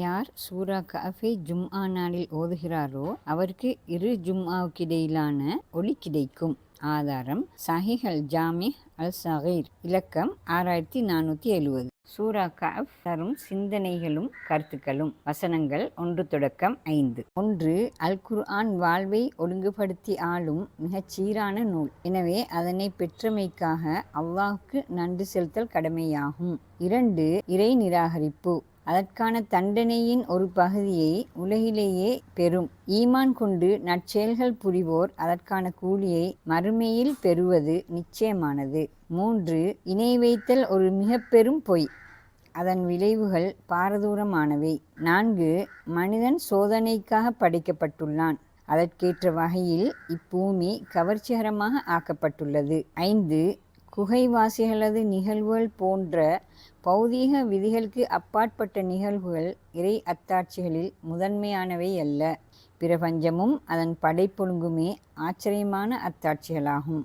யார் சூரா காஃபி ஜும்ஆ நாளில் ஓதுகிறாரோ அவருக்கு இரு ஜும்ஆவுக்கிடையிலான ஒளி கிடைக்கும். ஆதாரம் சஹிஹ் அல் ஜாமி அல் சஹீர். இலக்கம் ஆறாயிரத்தி நானூற்றி எழுபது சூரா காஃப் தரும் சிந்தனைகளும் கருத்துக்களும். வசனங்கள் ஒன்று தொடக்கம் ஐந்து. ஒன்று அல் குர்ஆன் வாழ்வை ஒழுங்குபடுத்தி ஆளும் மிகச் சீரான நூல். எனவே அதனை பெற்றமைக்காக அல்லாஹுக்கு நன்றி செலுத்தல் கடமையாகும். இரண்டு இறை நிராகரிப்பு. அதற்கான தண்டனையின் ஒரு பகுதியை உலகிலேயே பெறும். ஈமான் கொண்டு நற்செயல்கள் புரிவோர் அதற்கான கூலியை மறுமையில் பெறுவது நிச்சயமானது. மூன்று இணை வைத்தல் ஒரு மிக பெரும் பொய். அதன் விளைவுகள் பாரதூரமானவை. நான்கு மனிதன் சோதனைக்காக படைக்கப்பட்டுள்ளான். அதற்கேற்ற வகையில் இப்பூமி கவர்ச்சிகரமாக ஆக்கப்பட்டுள்ளது. ஐந்து குகைவாசிகளது நிகழ்வுகள் போன்ற பௌதீக விதிகளுக்கு அப்பாற்பட்ட நிகழ்வுகள் இறை அத்தாட்சிகளில் முதன்மையானவை அல்ல. பிரபஞ்சமும் அதன் படைப்பொழுங்குமே ஆச்சரியமான அத்தாட்சிகளாகும்.